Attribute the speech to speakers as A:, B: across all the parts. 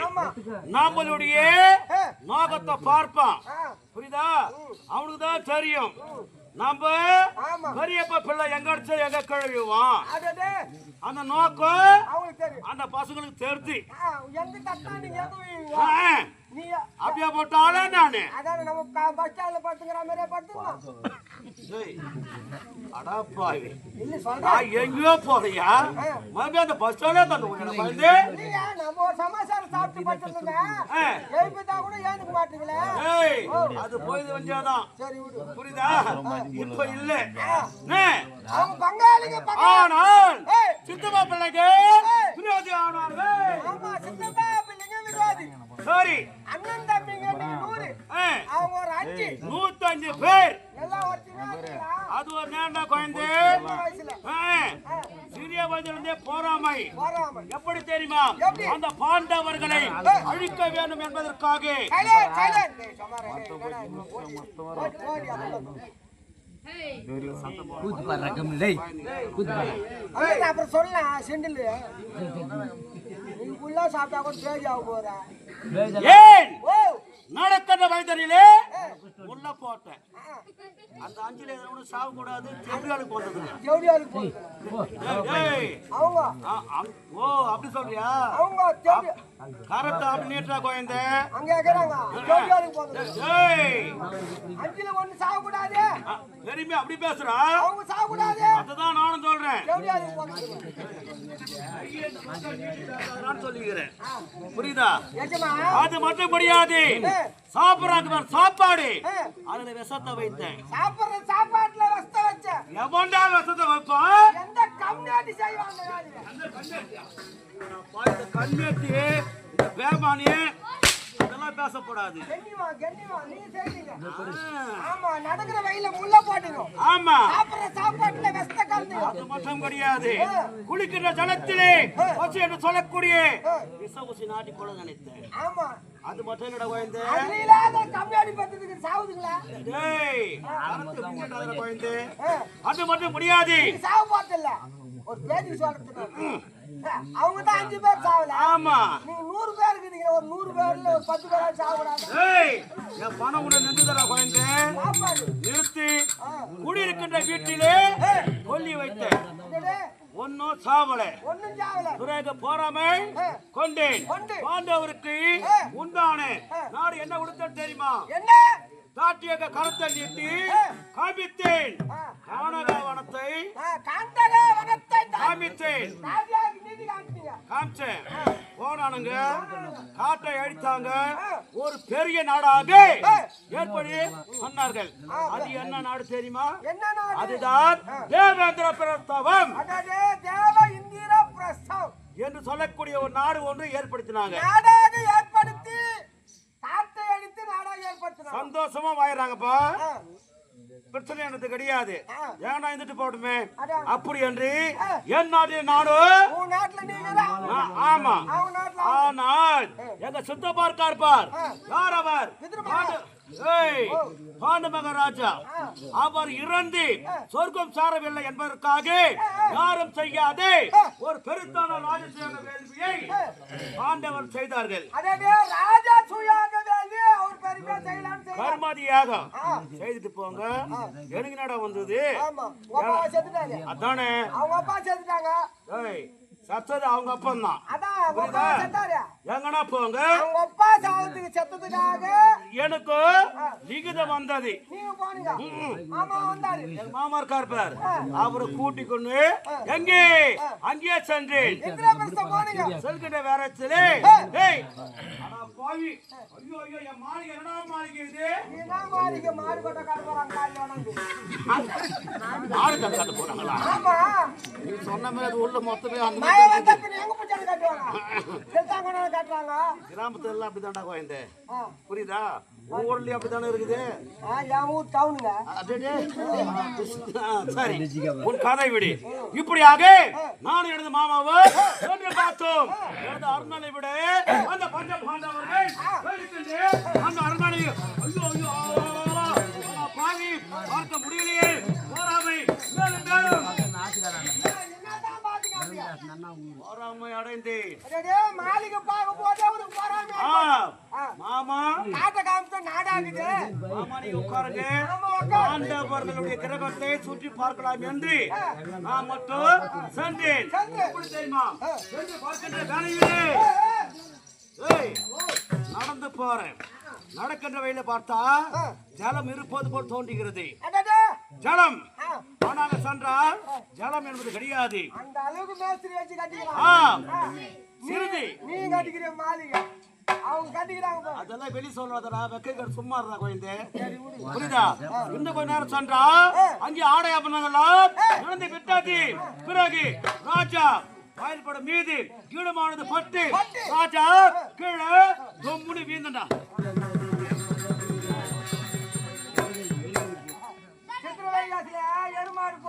A: ஆமா.
B: நம்மளுடைய
A: ஏ,
B: நோக்கத்தை பார்ப்பான் புரியுதா? அவனுக்கு தான் தெரியும். நம்ம பெரியப்பா பிள்ளை எங்க அடிச்சா எங்க கழுவுவான் அந்த நோக்கம் அந்த பசங்களுக்கு தெரிஞ்சு.
A: நீ
B: அப்படியே போட்டாலே நானு.
A: அதான் நம்ம பஸ் ஸ்டாண்ட்ல படுத்துக்கிற மாதிரியே படுத்துக்கலாம்
B: அடப்பாவி நான் எங்கேயோ போறியா? மறுபடியும் அந்த பஸ் ஸ்டாண்டே தந்து
A: இல்லையா நம்ம ஒரு சமாச்சாரம் சாப்பிட்டு படுத்துருந்தோங்க. எழுப்பிட்டா கூட ஏந்துக்க மாட்டீங்களே?
B: ஏய் அது போய் வந்தாதான்
A: சரி விடு.
B: புரியுதா? இப்ப இல்ல.
A: அவங்க பங்காளிங்க பங்காளி
B: ஆனால். சித்தப்பா பிள்ளைக்கு
A: ஆமா சித்தப்பா
B: சரி.
A: அண்ணன் தம்பிங்க நூறு. அவங்க ஒரு அஞ்சு.
B: நூத்தஞ்சு பேர்? அது ஒரு நேண்டா குழந்தை. சிறிய வயதிலிருந்தே போராமை எப்படி தெரியுமா? அந்த பாண்டவர்களை அழிக்க வேண்டும் என்பதற்காக.
C: கூத்து பாடுற பாடுற
A: அப்புறம் சொல்லலாம் செண்டில். ஃபுல்லா சாப்பிட்டா கூட பேஜ் ஆக போற
B: ஏன்
A: ஓ
B: நடக்கிற வயதனிலே உள்ள போட்டேன். அந்த அஞ்சுல எதுவும் சாக கூடாது
A: ஜவுடியாளுக்கு
B: ஆ, அங்- ஓ அப்படி சொல்றியா?
A: அவங்க
B: கரெக்டா அப்படி நீட்டா குழந்தை
A: அங்க கேக்குறாங்க ஜவுடியாளுக்கு
B: ஏய்.
A: அஞ்சுல ஒண்ணு சாகக்கூடாது
B: ஆ, பெருமை அப்படி பேசுறா?
A: அவங்க சாகக்கூடாது
B: அதுதான் நானும் சொல்றேன்.
A: ஜவுடியாளுக்கு
B: நான் சொல்லிக்கிறேன். புரியுதா? அது மட்டும் முடியாது சாப்பிடறாங்க சாப்பாடு. அதுல விஷத்தை வைத்தேன்.
A: சாப்பிடுற சாப்பாட்டுல வஸ்த வச்ச
B: எவன்டா விஷத்தை வைப்பான்
A: எந்த கம்யூனிட்டி செய்வாங்க
B: இந்த பேமானி பேசப்படாது ஆ,
A: ஆமா நடக்கிற வயல முள்ள போட்டீங்க
B: ஆமா.
A: சாப்பிடுற சாப்பாட்டுல வெஸ்த கலந்தீங்க
B: அது மட்டும் கிடையாது. குளிக்கின்ற ஜலத்திலே என்று சொல்லக்கூடிய விச ஊசி நாட்டி கொள்ள நினைத்தேன்.
A: ஆமா.
B: அது மட்டும் என்னடா குழந்தை
A: அதுல அந்த கம்மியாடி பத்ததுக்கு சாவுதுங்களா?
B: டேய் அறத்து பின்னடாதடா குழந்தை. அது மட்டும் முடியாது.
A: நீ சாவு பார்த்தல ஒரு பேதி சொல்றதுக்கு அவங்க தான் அஞ்சு பேர் சாவல.
B: ஆமா.
A: நீங்க நூறு பேர் இருக்கீங்க ஒரு நூறு பேர்ல ஒரு பத்து பேரா சாவக்கூடாது
B: ஏய் என் பணம் உள்ள நின்றுதடா குழந்தை நிறுத்தி. குடியிருக்கின்ற வீட்டிலே கொல்லி வைத்தேன்? ஒன்னும் சாவலை.
A: ஒண்ணும் சாவல.
B: பிறகு போறாமை கொண்டேன்.
A: கொண்டு.
B: பாண்டவருக்கு உண்டான. நாடு என்ன கொடுத்தேன் தெரியுமா?
A: என்ன?
B: தாட்டியக கரத்தை நீட்டி காமித்தேன்.
A: காந்தக வனத்தை தான்
B: காமித்தேன். காமிச்சேன். போனானுங்க காட்டை அழித்தாங்க. ஒரு பெரிய நாடாக ஏற்படி சொன்னார்கள். அது என்ன நாடு தெரியுமா? அதுதான் தேவேந்திர பிரஸ்தவம். என்று சொல்லக்கூடிய ஒரு நாடு ஒன்று ஏற்படுத்தினாங்க
A: நாடாக ஏற்படுத்தி காட்டை அழித்து நாடாக ஏற்படுத்தினார்
B: சந்தோஷமா வாயிறாங்கப்பா. பிரச்சனை எனக்கு கிடையாது. ஏன்னா இருந்துட்டு போட்டுமே. அப்படி என்று என் நாடு
A: நாட்டுல
B: ஆ- ஆமா. ஆனால் எங்க சித்தப்பா இருக்கார் பார். யார் அவர்? பாண்டு- மகாராஜா அவர் இறந்து சொர்க்கம் சாரவில்லை என்பதற்காக யாரும் செய்யாதே ஒரு பெருத்தான ராஜசேக வேள்வியை பாண்டவர் செய்தார்கள்.
A: ராஜா சுயாக வேண்டி அவர் பெருமையா செய்யலாம்னு செய்யலாம்.
B: கர்மாதியாக செய்துட்டு போங்க. எனக்கு என்னடா வந்தது? அதானே.
A: அவங்க அப்பா செத்துட்டாங்க.
B: ஏய் சத்தது அவங்க தான்
A: அப்பா செத்தாரு
B: எங்கனா போங்க?
A: அவங்க அப்பா சாவத்துக்கு செத்ததுக்காக
B: எனக்கு லிகிதம் வந்தது.
A: மாமா வந்தாரு.
B: என் மாமா இருக்கார் பார். அவரை கூட்டிக் கொண்டு எங்கே? அங்கேயே சென்றேன். வேறத்திலே ஏய். அடா பாவி. ஐயோ ஐயோ என் மாளிகை இது
A: தான் கொட்ட
B: கட்ட போறாங்களா? சொன்ன மாதிரி உள்ள மொத்தமே அந்த கிராமத்துல எல்லாம் அப்படிதான்டா கோயந்த. புரியுதா ஊர்லயும் அப்படித்தானே இருக்குது சரி உன் கதை விடு இப்படியாக நான் எனது மாமாவை பார்த்தோம் எனது விட அந்த பஞ்ச பாண்டவர்கள் அந்த அருணனை ஐயோ ஐயோ பார்க்க முடியலையே அடைந்தேன்
A: மாளிகை பார்க்க போதே அவனுக்கு போறாங்க
B: மாமா.
A: காட்ட காமிச்சா நாடாகுது.
B: மாமா நீ உட்காருங்க. ஆண்டவர்களுடைய கிரகத்தை சுற்றி பார்க்கலாம் என்று நான் மட்டும் சென்றேன். எப்படி தெரியுமா? சென்று பார்க்கின்ற வேலையிலே. ஏய், நடந்து போறேன். நடக்கின்ற வழியில பார்த்தா ஜலம் இருப்பது போல் தோன்றுகிறது. ஜலம். ஆனால் சென்றால் ஜலம் என்பது கிடையாது.
A: அந்த அளவுக்கு மேஸ்திரி வச்சு
B: ஆ.
A: கட்டிக்கலாம்
B: சிறிது.
A: நீ கட்டிக்கிற மாளிகை. அவங்க கட்டிக்கிறாங்க.
B: அதெல்லாம் வெளி சொல்றதடா. வெக்கைகள் சும்மா இருந்தா குழந்தை புரியுதா? இன்னும் கொஞ்ச நேரம் சென்றா அங்கே ஆடை அப்பனங்களாம் நடந்து விட்டாச்சு. பிறகு ராஜா வாயில்பட மீது கீழமானது பட்டு ராஜா கீழே தொம்முனி வீந்தண்டா
A: போய்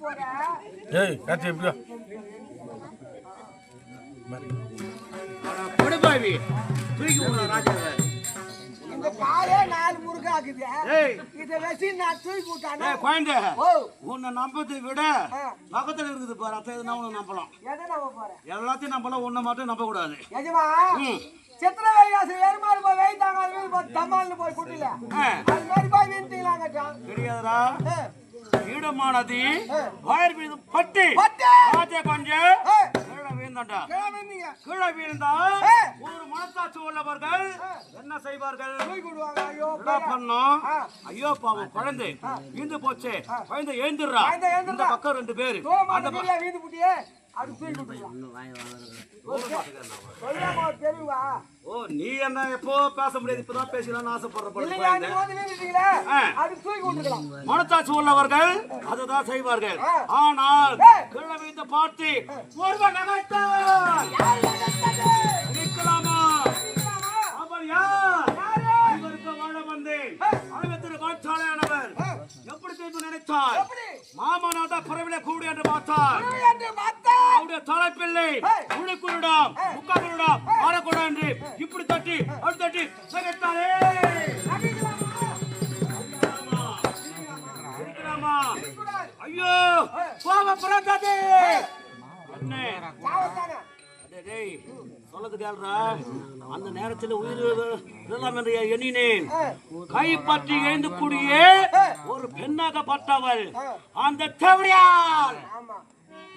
A: போறேன்
C: ஏய் காத்து
B: படுபாவி தூக்கி விடுறா ராஜாவை
A: இந்த காலே நாலு இதை வச்சு நான் தூக்கி விட்டானே?
B: குழந்தை
A: ஓ.
B: உன்னை நம்பத்தை விட. பக்கத்துல இருக்குது பாரு அத்தை எதுனா உன்னை நம்பலாம்.
A: எதை நம்ப போறேன்
B: எல்லாத்தையும் நம்பலாம் உன்னை மட்டும் நம்ப கூடாது
A: எஜமா
B: ம்.
A: சித்திரவைகாசி எருமாடு போய் வைத்தாங்க அது வீந்து போய் குட்டில. அது மாதிரி போய் வீந்துட்டீங்களா கட்டான்
B: தெரியாதடா ஈடமானது வயர் மீது பட்டு. ராஜா கொஞ்சம். கீழே
A: கிளம்பிங்க
B: கீழே வீழ்ந்தா. ஒரு மனசாட்சி உள்ளவர்கள் என்ன செய்வார்கள்? என்ன பண்ணோம். ஐயோ பாவம் குழந்தை. வீந்து போச்சு. குழந்தை எழுந்துடுறா. இந்த பக்கம் ரெண்டு பேரு. அந்த பக்கம் ஓ நீ என்ன எப்போ பேச முடியாது இப்பதான் பேசலாம்னு ஆசைப்படுற மனத்தாட்சி உள்ளவர்கள் அதுதான் செய்வார்கள். ஆனால் கிழமை இந்த பார்த்து ஒருவர் நகைத்தார் அவர் வாழ வந்தேன். ஆயிரத்திற்கு வாட்சாலையானவர்
A: எப்படி?
B: மாமனாத பிறவில கூடு என்று பார்த்தார் அவருடைய தலைப்பிள்ளை உழுக்குருடாம் முக்காக்குருடாம் ஆடக்கூடா என்று இப்படி தட்டி அப்படி தட்டி சகத்தாரே ஐயோ கோபம் பிறந்தது. அண்ணே. டேய். சொல்லது கேள்றா அந்த நேரத்தில் உயிர் என்று எண்ணினேன். கை பற்றி எழுந்து கூடியே ஒரு பெண்ணாகப்பட்டவள் அந்த தேவடியால்
A: ஆமா.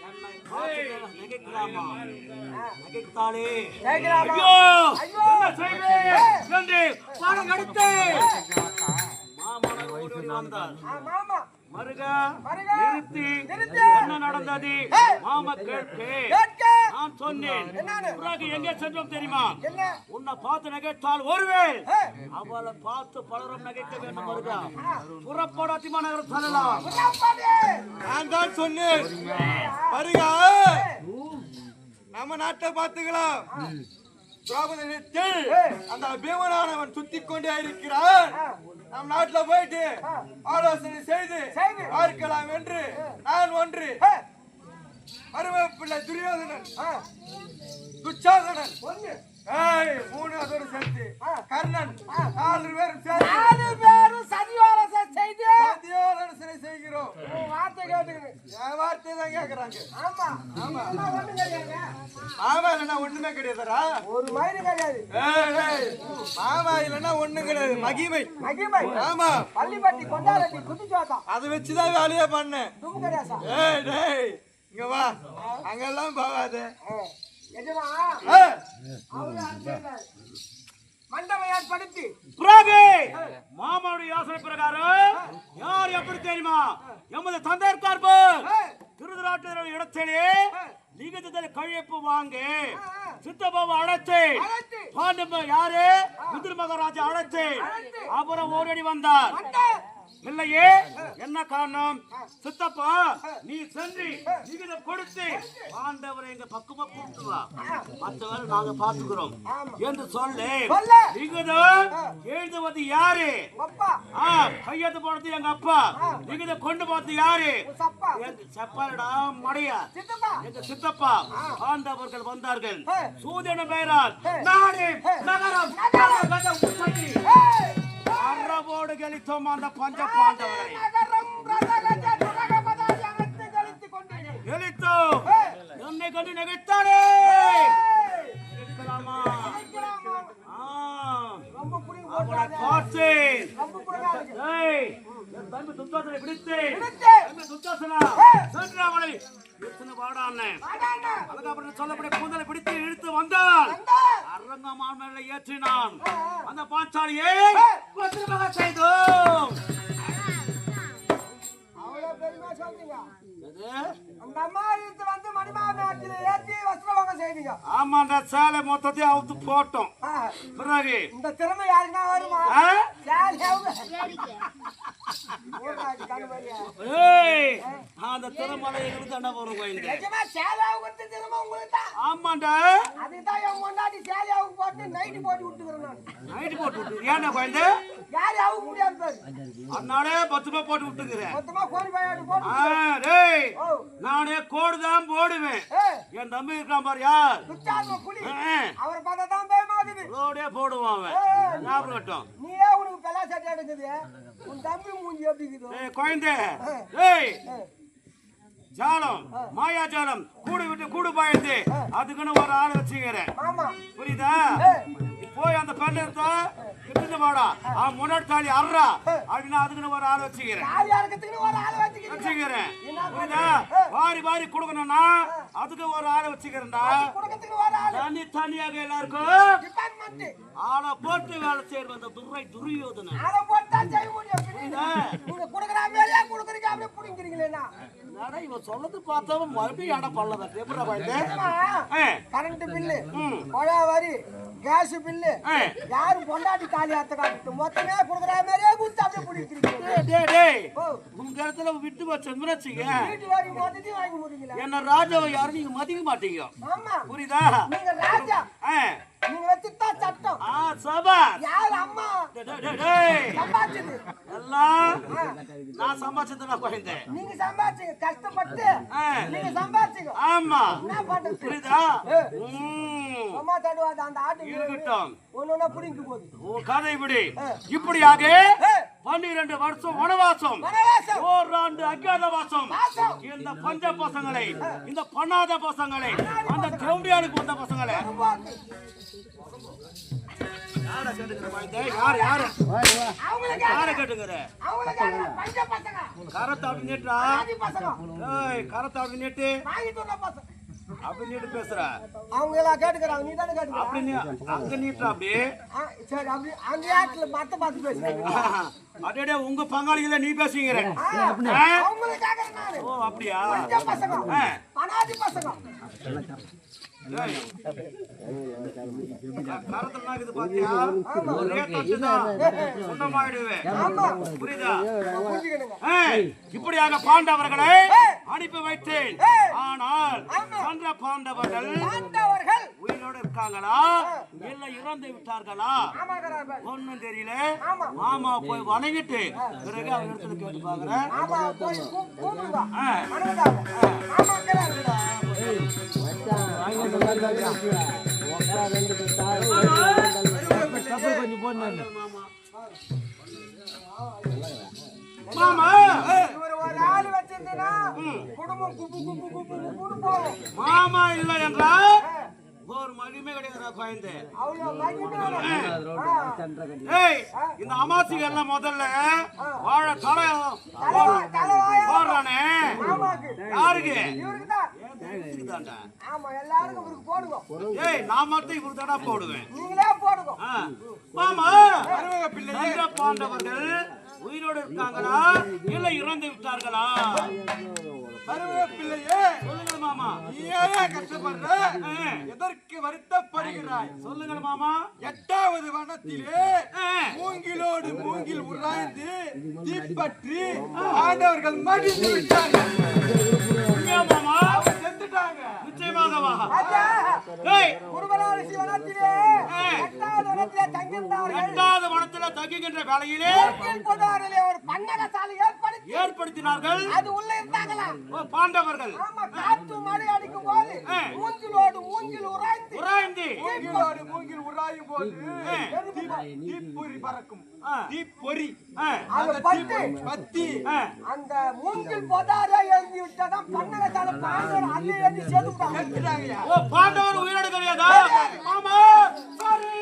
B: என்னை பார்த்து நகைக்கலாமா நகைத்தாளே.
A: கேக்குறாமா?
B: ஐயோ!
A: ஐயோ!
B: என்ன செய்வேன் என்று பாடம் எடுத்து மாமனார் ஓடி ஓடி வந்தார்.
A: ஆ, மாமா.
B: மருக
A: மருக,
B: நிறுத்தி. என்ன நடந்தது? மாமா கேட்கு. நான் சொன்னேன்.
A: என்னன்னு?
B: பிறகு எங்கே சென்றோம் தெரியுமா? உன்னை பார்த்து நகைத்தால் ஒருவேள். அவளை பார்த்து பலரும் நகைக்க வேண்டும் மருகா. புறப்படாத்தி மாநகரம் செல்லலாம்.
A: புறப்பாடு.
D: நான் தான் சொன்னேன். வருகா நம்ம நாட்டை பார்த்துக்கலாம். திரௌபதியில் அந்த பீமனானவன் சுத்தி கொண்டே இருக்கிறான் நம் நாட்டுல போயிட்டு ஆலோசனை செய்து
A: செய்து.
D: பார்க்கலாம் என்று நான் ஒன்று.
A: ஏ,
D: மருமப்பிள்ளை துரியோதனன். துச்சாதனன். ஏய் மூணு அதோடு சேர்த்து கர்ணன். நாலு பேரும் சேர்த்து
A: நாலு பேரும் சதியோரச செய்து.
D: சத்தியோலோசனை செய்கிறோம்.
A: வார்த்தை கேட்டுக்கணும்.
D: என் வார்த்தை தான் கேக்குறாங்க.
A: ஆமா. ஆமா.
D: மாமா இல்லைன்னா ஒண்ணுமே கிடையாதுடா.
A: ஒரு மயிறு கிடையாது
D: ஏய், ஏய், மாமா இல்லைன்னா ஒண்ணும் கிடையாது மகிமை.
A: மகிமை.
D: ஆமா.
A: பள்ளிப்பட்டி கொண்டாடட்டி குதிச்சோத்தம்
D: அதை வச்சுதான் வேலையே பண்ணேன்.
A: தும்பு கிடையாசா
D: ஏய் டேய் இங்க வா. அங்கெல்லாம் போகாது.
A: எஜமா. ஏற்படுத்தி.
B: பிறகு மாமாவுடைய யோசனை பிரகாரம் யார் எப்படி தெரியுமா? எமது தந்தை இருக்கார் பார். திருதராட்டிர இடத்திலே லிங்கத்தில் கழிப்பு வாங்கி. சித்தப்பாவை அழைத்து. பாண்டம்ப யாரு? குதிர மகாராஜா அழைத்து. அப்புறம் ஓடடி வந்தார். இல்லையே? என்ன காரணம்? சித்தப்பா நீ சென்று விகிதம் கொடுத்து ஆண்டவரை எங்க பக்கமா கூப்பிட்டு வா. மற்றவரை நாங்க பாத்துக்கிறோம் என்று சொல்லு. விகிதம் எழுதுவது யாரு? கையெழுத்து போடுறது எங்க அப்பா. விகிதம் கொண்டு போறது யாரு? எங்க செப்பாடா மடையா எங்க சித்தப்பா ஆண்டவர்கள் வந்தார்கள். சூதன பெயரால் நாடு நகரம் அறவோடு கழித்தோம் அந்த பஞ்ச பாண்டவரை. கழித்தோம். என்னை கண்டு நகைத்தானே நகைக்கலாமா? சொல்லக்கூடிய கூந்தலை பிடித்து இழுத்து வந்தான்
A: வந்தா.
B: அரங்கமான் ஏற்றினான். அந்த பாஞ்சாலியை செய்தோம். ஆமாண்டா சேலை மொத்தத்தையும் அவுத்து போட்டோம். பிறகு?
A: இந்த திறமை யாருக்கா வருமா?
B: அந்த திருமலை எங்களுக்கு
A: திறமை உங்களுக்கு தான்.
B: ஆமாண்டா.
A: அதுதான் என் முன்னாடி சேலையாவுக்கு போட்டு நைட்டு போட்டு விட்டுக்கிறேன் நான்.
B: நைட்டு போட்டு விட்டு ஏன்டா
A: அவுக்க முடியாது.
B: அதனாலே பத்து ரூபாய் போட்டு விட்டுக்கிறேன். நானே கோடு தான் போடுவேன். என் தம்பி இருக்கான் பாரு யார்?
A: அவரை பார்த்தா தான்
B: போடுவான் அவன். ஞாபகம் கட்டும்
A: நீயே உனக்கு சட்டை எடுக்குது உன் தம்பி மூஞ்சி எப்படி இருக்குது?
B: ஏய் குழந்தை. ஏய். ஜாலம் மாயா ஜாலம். கூடு விட்டு கூடு பாய்ந்து அதுக்குன்னு ஒரு ஆள் வச்சுக்கிறேன்.
A: ஆமா.
B: புரியுதா? போய் அந்த கிட்டு வாடா அவன் முன்னாடி தாலி அர்றா அப்படின்னா அதுக்குன்னு ஒரு ஆள் வச்சுக்கிறேன். வச்சுக்கிறேன். புரியுதா? வாரி வாரி கொடுக்கணும்னா அதுக்கு ஒரு ஆள் வச்சுக்கிறேன்டா.
A: குடுக்கத்துக்கு ஒரு ஆள்.
B: தனி தனியாக எல்லாருக்கும் ஆளை போட்டு வேலை செய்யறது அந்த துரை துரியோதனை சொல்லது பார்த்தவன் மறுபடியும் இடம்
A: கரண்ட் பில்லு. கொழா வரி கேஸ் பில்லு
B: ஏ
A: யாரும் பொண்டாட்டி தாலி அத்த காட்டு மொத்தமே குடுக்குற மாதிரியே குடுத்து அப்படியே புடிக்கிறீங்க
B: உங்க இடத்துல விட்டு வச்சோம்னு வச்சுக்க
A: வீட்டு வரி மொத்தத்தையும் வாங்கி முடியுங்களா
B: என்ன ராஜாவை யாரும் நீங்க மதிக்க மாட்டீங்க. புரியுதா?
A: நீங்க ராஜா. நீங்க வச்சுதான் சட்டம்.
B: ஆ சபாஸ்
A: யார் அம்மா?
B: டேய், டேய், டேய், டேய்.
A: சம்பாதிச்சது
B: நான் குறைந்தேன்.
A: நீங்க சம்பாதிச்சீங்க கஷ்டப்பட்டு. நீங்க சம்பாதிச்சீங்க
B: ஆமா.
A: என்ன பண்றது?
B: புரியுதா?
A: அம்மா தடுவாது அந்த ஆட்டு
B: இருக்கட்டும்.
A: ஒண்ணு ஒண்ணா புடிங்க போகுது.
B: கதை விடு இப்படியாக. பன்னிரண்டு வருஷம் வனவாசம். ஓராண்டு அஜாதவாசம்
A: வாசம்.
B: இந்த பஞ்ச பசங்களை இந்த பண்ணாத பசங்களை அந்த கவுடியாளுக்கு வந்த பசங்களை.
A: போக்கு.
B: யார கேட்டுக்கிற பாய்ந்த? யார் யாரு?
A: அவங்களுக்கு
B: யார? கேட்டுக்கிற?
A: அவங்களுக்கு அந்த பஞ்ச பசங்க.
B: கரத்தை அப்படி நீட்டுறா.
A: ஆதி பசங்க.
B: ஏய் கரத்தை அப்படி நீட்டு
A: வாங்கிட்டு வந்த பசங்க
B: அப்படி நீட்டு பேசுற?
A: அவங்க எல்லாம் கேட்டுக்கிறாங்க நீ தானே கேட்டுக்கிற?
B: அப்படி நீ அங்க நீட்டுற அப்படி.
A: சரி அப்படி அந்த ஆட்டுல மத்த பார்த்து பேசுறீங்க
B: அடடே உங்க பங்காளிகள நீ பேசுகிற
A: அவங்களுக்கு கேக்குறேன்
B: ஓ அப்படியா?
A: பசங்க பசங்க.
B: இப்படியாக பாண்டவர்களை அனுப்பி வைத்தேன். ஆனால் சந்திர பாண்டவர்கள் உயிரோடு இருக்காங்களா? இல்ல இறந்து விட்டார்களா? ஒண்ணும் தெரியல. மாமா போய் வணங்கிட்டு பிறகு அவர் இடத்துல கேட்டு பாக்குறேன்
A: ஆமா
C: கொஞ்சம் போடணும்
B: மாமா
A: குடும்பம்
B: மாமா இல்லை என்றால் ஒரு மகிமை கிடையாது. குழந்தை இந்த அமாசிக எல்லாம் முதல்ல வாழ தலை
A: தலைவா- தலைவாயா?
B: போடுறானே.
A: ஆமாக்கு.
B: யாருக்கு?
A: இவருக்கு தான்
B: இதுதான்டா.
A: ஆமா எல்லாருக்கும் இவருக்கு போடுங்க.
B: ஏய் நான் மட்டும் இவரு தாடா போடுவேன்.
A: நீங்களே போடுங்க.
B: ஆ. மாமா பாண்டவர்கள் உயிரோடு இருக்காங்களா? இல்ல இறந்து விட்டார்களா?
D: கருவேப்பிள்ளையே
B: சொல்லுங்க மாமா.
D: நீ ஏன் கஷ்டப்படுற. எதற்கு வருத்தப்படுகிறாய்?
B: சொல்லுங்க மாமா.
D: எட்டாவது வனத்திலே. மூங்கிலோடு மூங்கில் உராய்ந்து தீப்பற்றி ஆண்டவர்கள் மடிந்து விட்டார்கள்.
B: மாமா?
A: ஐயா
B: ஏய்
A: குருபரான சிவனத்திலே. எட்டாவது
B: வனத்துல தங்குகின்ற வேளையிலே
A: ஒரு பன்னக சாலை ஏற்படுத்தி
B: ஏற்படுத்தினார்கள்.
A: அது உள்ள இருந்தாங்களா
B: பாண்டவர்கள்.
A: ஆமா காற்று மழை அடிக்கும் போது
B: ஆ.
A: மூங்கிலோடு மூங்கில் உராய்ந்து
B: உராய்ந்து.
D: மூங்கிலோடு மூங்கில் உராயும் போது தீப்பொறி பறக்கும். தீப்பொறி. அந்த பத்தி
A: மூங்கில் பொதாரே எழுதி விட்டதான் பன்னக சாலை பாண்டவர் அள்ளி எழுதி சேர்த்துட்டாங்க
D: செத்துட்டாங்கய்யா
B: ஓ பாண்டவர் உயிரோடு கிடையாதா? சாரி.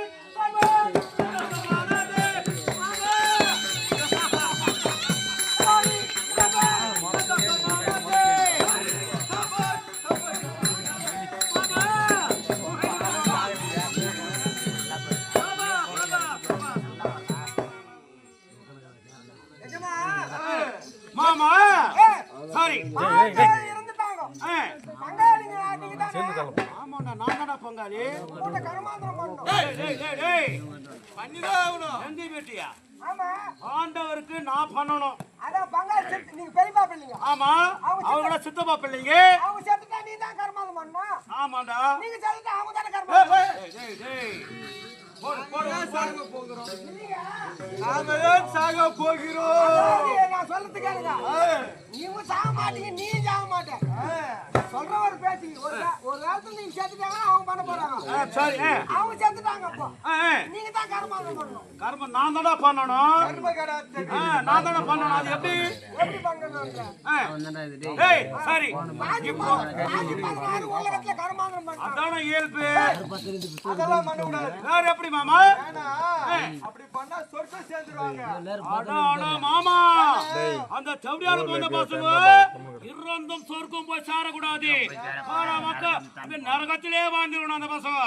B: அவங்கள சித்தப்பா பிள்ளைங்க
A: அவங்க செத்துட்டா நீ தான் கருமாந்திரம் பண்ணணும்
B: ஆமாண்டா
A: நீங்க செத்துட்டா அவங்க தானே கருமாந்திரம்
B: டேய், டேய். போடு, போடு.
D: சாக போகிறோம்? நாம ஏன் சாக போகிறோம்
A: நான் சொல்றது கேளுங்க. நீங்க சாக மாட்டீங்க நீ சாக மாட்டேன்
D: ஆ.
A: சொல்ற ஒரு பேச்சு ஒரு ஒரு காலத்துல நீங்க செத்துட்டாங்க அவங்க பண்ண போறாங்க.
B: சரி.
A: அவங்க செத்துட்டாங்க அப்போ. நீங்க தான் கருமாந்திரம் பண்ணணும்.
B: கர்மம் நான் தானா பண்ணணும்.
D: கர்மகடாத்தை
B: ஆ, நான் தானே பண்ணணும். அது எப்படி?
A: எப்படி பண்ணணும்
B: ஆ. டேய் சரி.
A: பாதி
B: இப்போ
A: ப- பாதி பதினாறு உலகத்துல கருமாந்திரம் பண்ணணும்
B: அதான இயல்பு.
D: அதெல்லாம் பண்ணக்கூடாது.
B: வேற எப்படி மாமா?
D: ஏன்னா அப்படி பண்ணா சொர்க்கம் சேர்ந்துருவாங்க.
B: அட அட மாமா. அந்த சவுடியால போன பசங்க இருந்தும் சொர்க்கம் போய் சேரக்கூடாது. இந்த நரகத்திலே வாழ்ந்துடணும் அந்த பசங்க.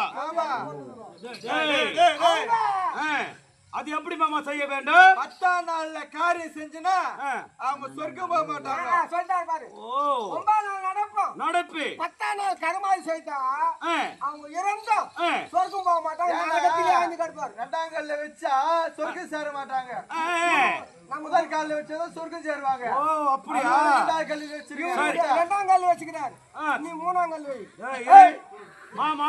B: அது எப்படி மாமா செய்ய வேண்டும்?
D: பத்தாம் நாள்ல காரியம் செஞ்சுனா. அவங்க சொர்க்கம் போக மாட்டாங்க.
A: சொல்லிட்டாரு பாரு.
B: ஓ.
A: ஒன்பது நாள் நடக்கும்.
B: நடப்பு.
A: பத்தாம் நாள் கருமாதி செய்தா அவங்க இறந்தும் சொர்க்கம் போக மாட்டாங்க.
D: ரெண்டாம் கால்ல வச்சா சொர்க்கம் சேர மாட்டாங்க. முதல் கால்ல வச்சாதான் சொர்க்கம் சேருவாங்க.
B: ஓ அப்படியா?
D: ரெண்டாம் கல்லில் வச்சிருக்கோம்
B: சரி.
A: ரெண்டாம் கல் வச்சுக்கிறாரு. நீ மூணாம் கல் வை.
B: மாமா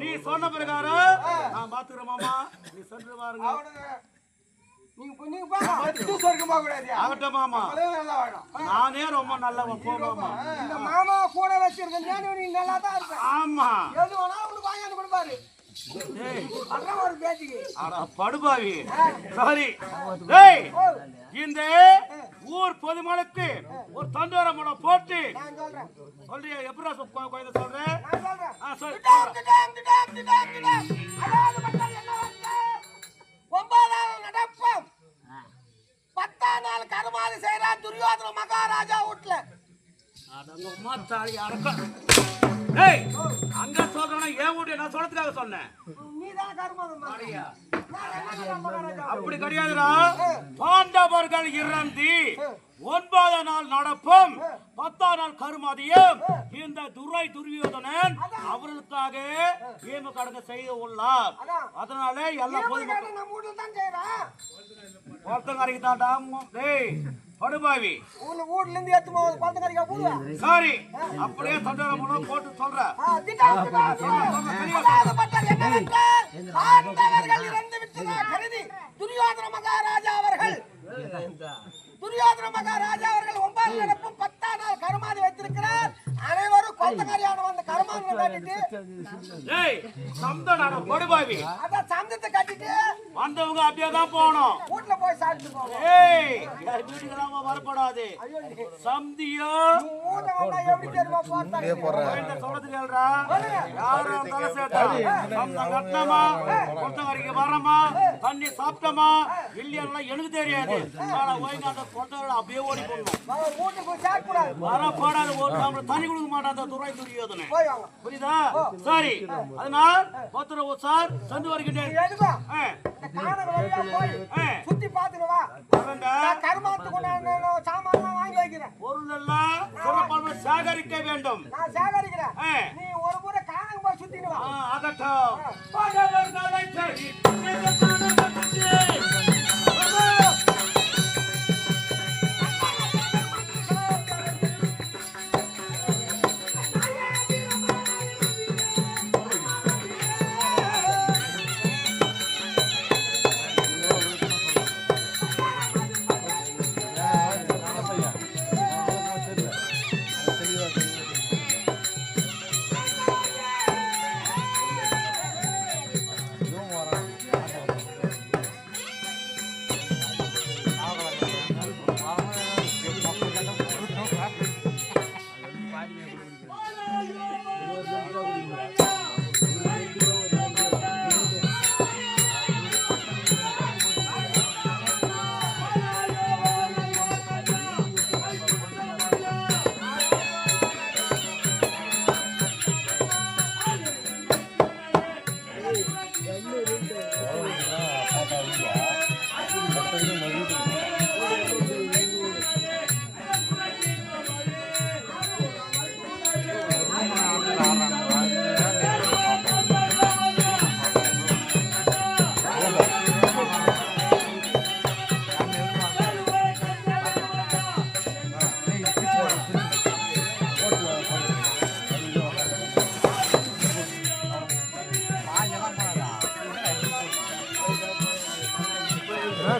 B: நீ சொன்ன பிரகாரம் நான் பாத்துக்கிறேன் மாமா. நீ சென்று பாருங்க. நானே ரொம்ப நல்லவன் போ மாமா.
A: இந்த மாமா கூட வச்சிருக்கேன் நீ நல்லா தான் இருப்ப.
B: ஆமா.
A: எது வேணா உனக்கு வாங்கி கொடுப்பாரு.
B: படுபாவி சாரி டேய் இந்த ஊர் பொதுமக்களுக்கு ஒரு தண்டோர முடம் போட்டு
A: நான் சொல்றேன்
B: சொல்றியா எப்படி சொல்றேன்
A: ஒன்பதாம் நடப்பம் பத்தாம் நாள் கருமாதி செய்யறார் துரியோதன மகாராஜா வீட்டுல
B: அடக்கம். சொல்றவன ஏன் நான் சொல்றதுக்காக சொன்னேன். அப்படி கிடையாதுடா. பாண்டவர்கள் இறந்து ஒன்பதாம் நாள் நடப்பும் பத்தாம் நாள் கருமாதியும் இந்த துரை துரியோதனன் அவர்களுக்காக ஈம கடங்க செய்து உள்ளார். அதனால எல்லாம் பொதுமக்கள்
A: நம்ம வீட்டுல
B: படுபாவி.
A: ஊர்ல வீட்டுல இருந்து எடுத்து போவது குழந்தை கறிக்கா போடுவேன்
B: சாரி அப்படியே தண்டோர முடம் போட்டு சொல்றேன்
A: கருதி துரியோதன மகாராஜா அவர்கள். துரியோதன மகாராஜா அவர்கள் ஒன்பது நடப்பும் பத்தாம் நாள் கருமாதி வைத்திருக்கிறார். அனைவரும் கொந்தகாரியான அந்த கட்டிட்டு
B: படுபாவி.
A: சந்தத்தை கட்டிட்டு
B: வந்தவங்க அப்படியே தான் போகணும்.
A: வீட்டுல போய் சாப்பிட்டு
B: ஏய் என் வீட்டுக்கெல்லாம் வரப்படாது. சந்தியோ.
A: ஊட்ட வந்தா எப்படி தெரியுமா போட்டாங்க
B: இந்த சொல்றது கேளுடா. தலை சந்தம் கொத்தவரைக்கு வரமா தண்ணி சாப்பிட்டமா? இல்லையா எனக்கு தெரியாது. ஆனா அந்த அப்படியே ஓடி போடணும்.
A: வீட்டுக்கு போய் சாப்பிட
B: வரப்படாது ஒரு தண்ணி கொடுக்க மாட்டான் துறை துரியோதனை புரியுதா? சரி. அதனால் சார் சந்து வருகின்றேன்.
A: சுத்தி பாத்துட்டு வா.
B: வரேன்டா.
A: நான் கருமாத்துக்கு சாமான் வாங்கி வைக்கிறேன்.
B: பொருள் எல்லாம் சேகரிக்க வேண்டும்.
A: நான் சேகரிக்கிறேன். நீ ஒரு முறை காணங்க போய் சுத்திட்டு வா.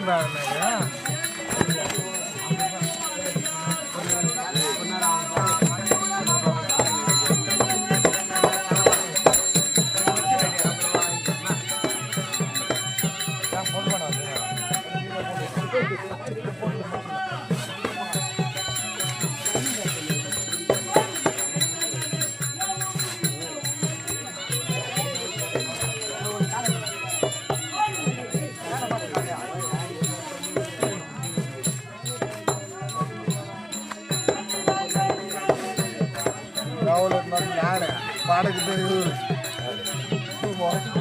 B: environment, yeah?
D: 와.